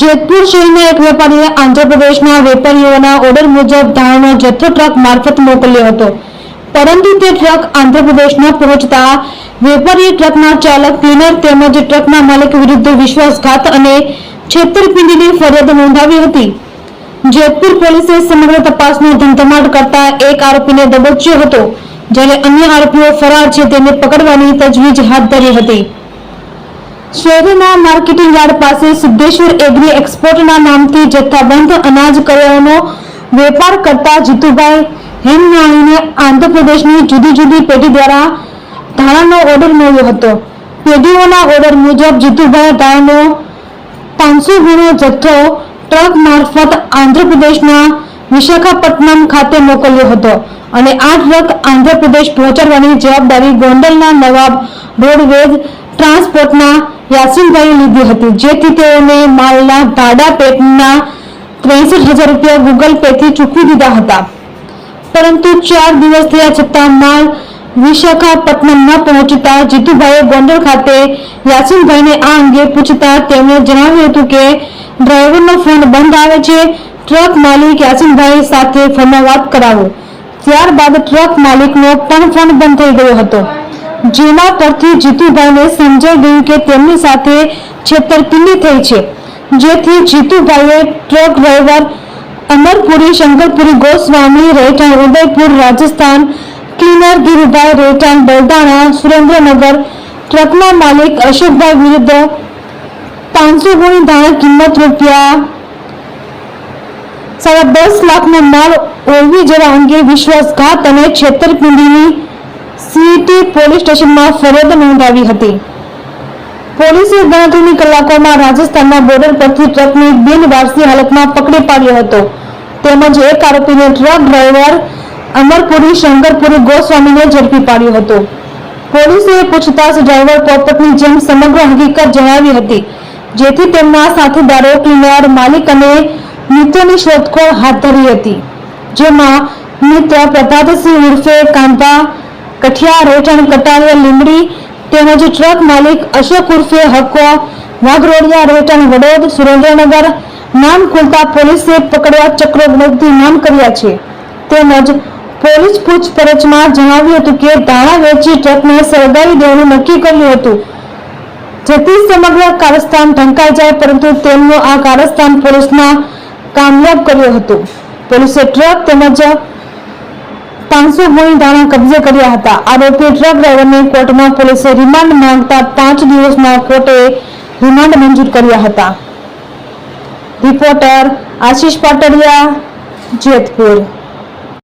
જેતપુર શહેરના એક વેપારીએ આંધ્રપ્રદેશના વેપારીઓના ઓર્ડર મુજબ ધાણનો જથ્થો ટ્રક મારફત મોકલ્યો હતો. પરંતુ તે ટ્રક આંધ્રપ્રદેશમાં પહોંચતા વેપારીએ ટ્રકના ચાલક, ક્લીનર તેમજ ટ્રકના માલિક વિરુદ્ધ વિશ્વાસઘાત અને છેતરપિંડીની ફરિયાદ નોંધાવી હતી. જેતપુર પોલીસે સમગ્ર તપાસનો ધમધમાટ કરતા એક આરોપીને દબોચ્યો હતો, જ્યારે અન્ય આરોપીઓ ફરાર છે તેને પકડવાની તજવીજ હાથ ધરી હતી. શહેરના માર્કેટિંગ યાર્ડ પાસે સિદ્ધેશ્વર એગ્રી એક્સપોર્ટના નામથી જથ્થાબંધ અનાજ કરિયાણાનો વેપાર કરતા જીતુભાઈ હેમનાળીને આંધ્રપ્રદેશની જુદી જુદી પેઢી દ્વારા ધાણાનો ઓર્ડર મળ્યો હતો. પેઢીઓના ઓર્ડર મુજબ જીતુભાઈ ધાણાનો પાંચસો ગુણો જથ્થો ટ્રક મારફત આંધ્રપ્રદેશના વિશાખાપટ્ટનમ ખાતે મોકલ્યો હતો અને આ ટ્રક આંધ્રપ્રદેશ પહોંચાડવાની જવાબદારી ગોંડલના નવાબ રોડવેઝ ટ્રાન્સપોર્ટના યાસીનભાઈએ લીધી હતી, જેથી તેઓને માલના ભાડા પેટના ત્રેસઠ હજાર રૂપિયા ગૂગલ પેથી ચૂકવી દીધા હતા. પરંતુ ચાર દિવસ થયા છતાં માલ વિશાખાપટ્ટનમ ન પહોંચતા જીતુભાઈએ ગોંડલ ખાતે યાસીનભાઈને આ અંગે પૂછતા તેમણે જણાવ્યું હતું કે, ડ્રાઈવરનો ફોન બંધ આવે છે, ટ્રક માલિક યાસીનભાઈ સાથે ફોનમાં વાત કરાવો. ત્યારબાદ ટ્રક માલિકનો પણ ફોન બંધ થઈ ગયો હતો. જેના પરથી જીતુભાઈને સમજાઈ ગયું કે તેમની સાથે છેતરપિંડી થઈ છે, જેથી જીતુભાઈએ ટ્રક ડ્રાઈવર અમરપુરી, શંકરપુરી, ગોસ્વામી, રહેઠાણ, ઉદયપુર, રાજસ્થાન, ક્લીનર, ધીરુભાઈ રહેઠાણ, બલદાણા, સુરેન્દ્રનગર ટ્રકના માલિક અશોકભાઈ વિરુદ્ધ પાંચસો ગુણી ધાણા કિંમત રૂપિયા સાડા દસ લાખનો માલ ઓળવી જવા અંગે વિશ્વાસઘાત અને છેતરપિંડીની સીટી પોલીસ સ્ટેશનમાં ફરિયાદ નોંધાવી હતી. પોલીસે ગણતરીની કલાકોમાં રાજસ્થાનના બોર્ડર પરથી ટ્રકને બિનવારસી હાલતમાં પકડી પાડ્યો હતો. તેમજ એક આરોપીને ટ્રક ડ્રાઈવર અમરપુરી શંકરપુરી ગોસ્વામીને ઝડપી પાડ્યો હતો. પોલીસે પૂછતાછ ડ્રાઈવર પોપટની જેમ સમગ્ર હકીકત જણાવી હતી, જેથી તેમના સાથીદારો, ક્લીનર, માલિક અને મિત્રની શોધખોળ હાથ ધરી હતી. જેમાં મિત્ર પ્રભાતસિંહ ઉર્ફે કાંતા કઠિયા રહેઠાણ કટારીયા લીમડી તેમજ ટ્રક માલિક અશોક ઉર્ફે હક્કો, વાઘરોડિયા રહેઠાણ વડોદ, સુરેન્દ્રનગર નામ ખુલતા પોલીસે પકડ્યા ચક્રો ગણતરી નામ કર્યા છે. તેમજ પોલીસ પૂછપરછમાં જણાવ્યું હતું કે ધાણા વેચી ટ્રકને સળગાવી દેવાનું નક્કી કર્યું હતું. જેથી સમગ્ર કારસ્તાન ઢંકાઈ જાય પરંતુ તેમનું આ કારસ્તાન પોલીસમાં કામયાબ કર્યો હતો. પોલીસે ટ્રક તેમજ પાંચસો ગુણી દાણા કબજે કર્યા હતા. આરોપી ટ્રક ડ્રાઈવરને કોર્ટમાં પોલીસે રિમાન્ડ માંગતા પાંચ દિવસના કોર્ટે રિમાન્ડ મંજૂર કર્યા હતા. રિપોર્ટર આશીષ પાટડિયા, જેતપુર.